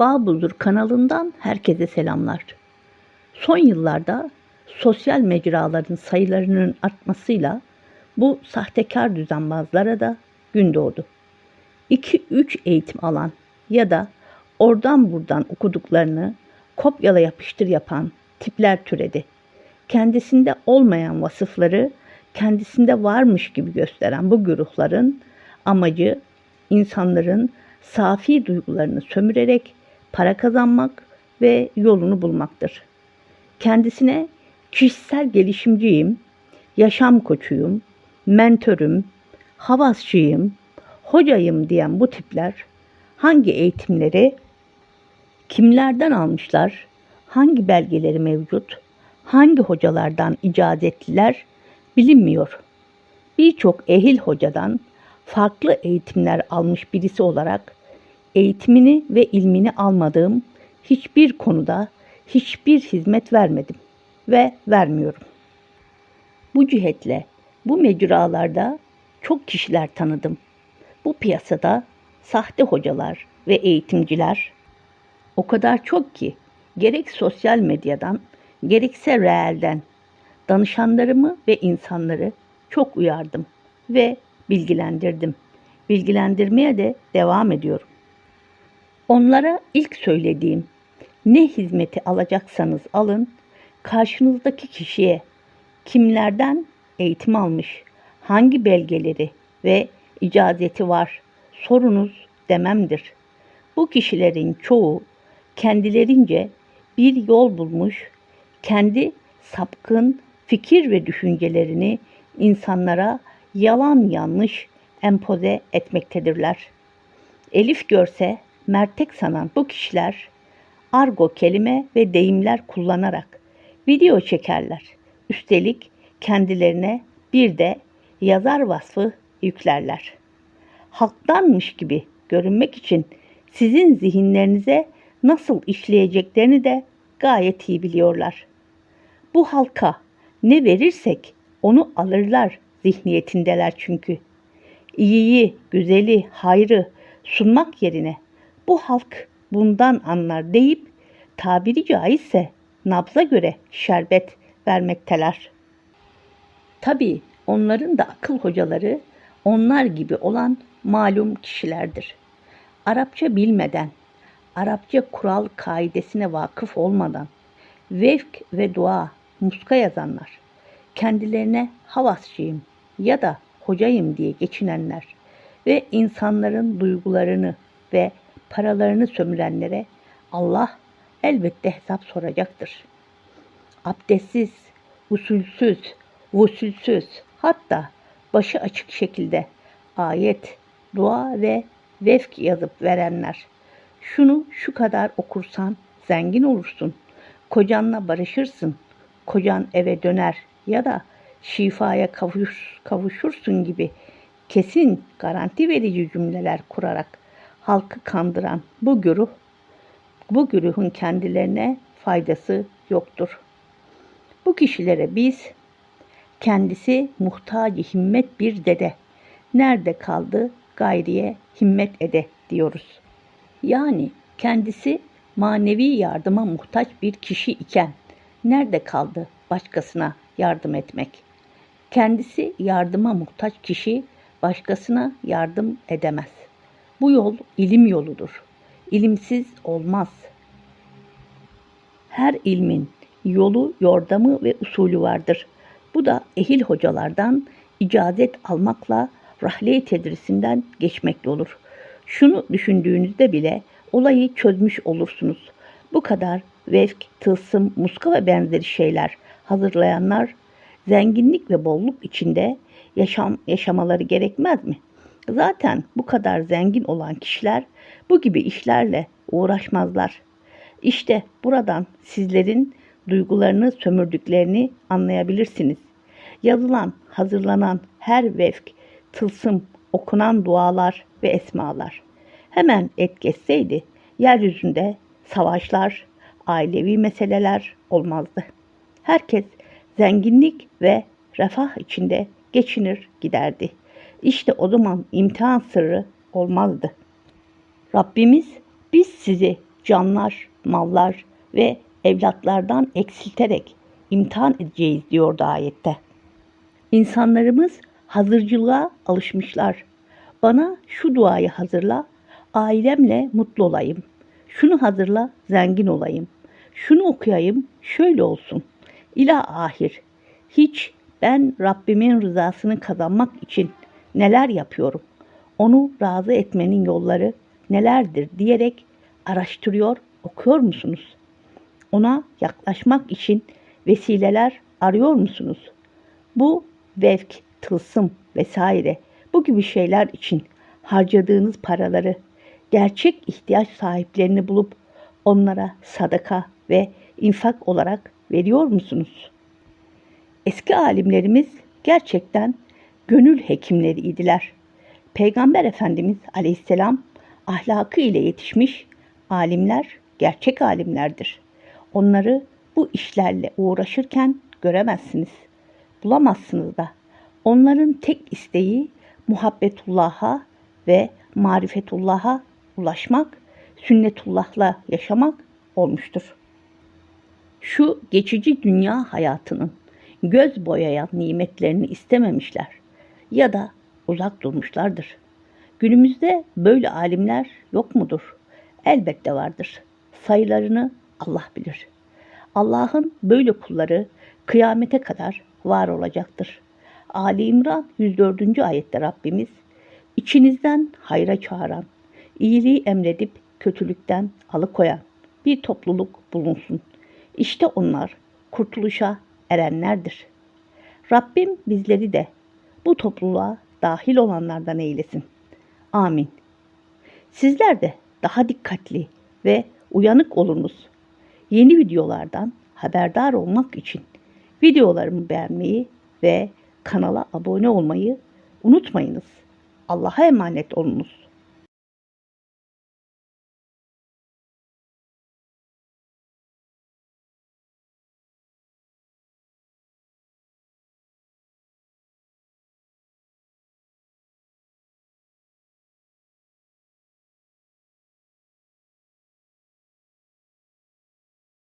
Bağbuzur kanalından herkese selamlar. Son yıllarda sosyal mecraların sayılarının artmasıyla bu sahtekar düzenbazlara da gün doğdu. 2-3 eğitim alan ya da oradan buradan okuduklarını kopyala yapıştır yapan tipler türedi. Kendisinde olmayan vasıfları kendisinde varmış gibi gösteren bu güruhların amacı insanların safi duygularını sömürerek para kazanmak ve yolunu bulmaktır. Kendisine kişisel gelişimciyim, yaşam koçuyum, mentörüm, havasçıyım, hocayım diyen bu tipler hangi eğitimleri kimlerden almışlar, hangi belgeleri mevcut, hangi hocalardan icazetliler bilinmiyor. Birçok ehil hocadan farklı eğitimler almış birisi olarak eğitimini ve ilmini almadığım hiçbir konuda hiçbir hizmet vermedim ve vermiyorum. Bu cihetle bu mecralarda çok kişiler tanıdım. Bu piyasada sahte hocalar ve eğitimciler o kadar çok ki gerek sosyal medyadan gerekse reelden danışanlarımı ve insanları çok uyardım ve bilgilendirdim. Bilgilendirmeye de devam ediyorum. Onlara ilk söylediğim ne hizmeti alacaksanız alın, karşınızdaki kişiye kimlerden eğitim almış, hangi belgeleri ve icazeti var sorunuz dememdir. Bu kişilerin çoğu kendilerince bir yol bulmuş, kendi sapkın fikir ve düşüncelerini insanlara yalan yanlış empoze etmektedirler. Elif görse mertek sanan bu kişiler argo kelime ve deyimler kullanarak video çekerler. Üstelik kendilerine bir de yazar vasfı yüklerler. Halktanmış gibi görünmek için sizin zihinlerinize nasıl işleyeceklerini de gayet iyi biliyorlar. Bu halka ne verirsek onu alırlar zihniyetindeler çünkü. İyiyi, güzeli, hayrı sunmak yerine bu halk bundan anlar deyip tabiri caizse nabza göre şerbet vermekteler. Tabii onların da akıl hocaları onlar gibi olan malum kişilerdir. Arapça bilmeden, Arapça kural kaidesine vakıf olmadan, vefk ve dua, muska yazanlar, kendilerine havasçıyım ya da hocayım diye geçinenler ve insanların duygularını ve paralarını sömürenlere Allah elbette hesap soracaktır. Abdestsiz, usulsüz, usulsüz hatta başı açık şekilde ayet, dua ve vefk yazıp verenler. Şunu şu kadar okursan zengin olursun. Kocanla barışırsın. Kocan eve döner ya da şifaya kavuş, kavuşursun gibi kesin garanti verici cümleler kurarak halkı kandıran bu güruh, bu güruhun kendilerine faydası yoktur. Bu kişilere biz kendisi muhtacı himmet bir dede, nerede kaldı gayriye himmet ede diyoruz. Yani kendisi manevi yardıma muhtaç bir kişi iken nerede kaldı başkasına yardım etmek? Kendisi yardıma muhtaç kişi başkasına yardım edemez. Bu yol ilim yoludur. İlimsiz olmaz. Her ilmin yolu, yordamı ve usulü vardır. Bu da ehil hocalardan icazet almakla rahle tedrisinden geçmekle olur. Şunu düşündüğünüzde bile olayı çözmüş olursunuz. Bu kadar vefk, tılsım, muska ve benzeri şeyler hazırlayanlar zenginlik ve bolluk içinde yaşam yaşamaları gerekmez mi? Zaten bu kadar zengin olan kişiler bu gibi işlerle uğraşmazlar. İşte buradan sizlerin duygularını sömürdüklerini anlayabilirsiniz. Yazılan, hazırlanan her vefk, tılsım, okunan dualar ve esmalar hemen et geçseydi yeryüzünde savaşlar, ailevi meseleler olmazdı. Herkes zenginlik ve refah içinde geçinir giderdi. İşte o zaman imtihan sırrı olmazdı. Rabbimiz biz sizi canlar, mallar ve evlatlardan eksilterek imtihan edeceğiz diyordu ayette. İnsanlarımız hazırcılığa alışmışlar. Bana şu duayı hazırla, ailemle mutlu olayım. Şunu hazırla, zengin olayım. Şunu okuyayım, şöyle olsun. İla ahir. Hiç ben Rabbimin rızasını kazanmak için neler yapıyorum? Onu razı etmenin yolları nelerdir diyerek araştırıyor, okuyor musunuz? Ona yaklaşmak için vesileler arıyor musunuz? Bu vevk, tılsım vesaire bu gibi şeyler için harcadığınız paraları gerçek ihtiyaç sahiplerini bulup onlara sadaka ve infak olarak veriyor musunuz? Eski alimlerimiz gerçekten gönül hekimleri idiler. Peygamber Efendimiz Aleyhisselam ahlakı ile yetişmiş alimler gerçek alimlerdir. Onları bu işlerle uğraşırken göremezsiniz. Bulamazsınız da. Onların tek isteği muhabbetullah'a ve marifetullah'a ulaşmak, sünnetullah'la yaşamak olmuştur. Şu geçici dünya hayatının göz boyayan nimetlerini istememişler ya da uzak durmuşlardır. Günümüzde böyle alimler yok mudur? Elbette vardır. Sayılarını Allah bilir. Allah'ın böyle kulları kıyamete kadar var olacaktır. Ali İmran 104. ayette Rabbimiz içinizden hayra çağıran, iyiliği emredip kötülükten alıkoyan bir topluluk bulunsun. İşte onlar kurtuluşa erenlerdir. Rabbim bizleri de bu topluluğa dahil olanlardan eylesin. Amin. Sizler de daha dikkatli ve uyanık olunuz. Yeni videolardan haberdar olmak için videolarımı beğenmeyi ve kanala abone olmayı unutmayınız. Allah'a emanet olunuz.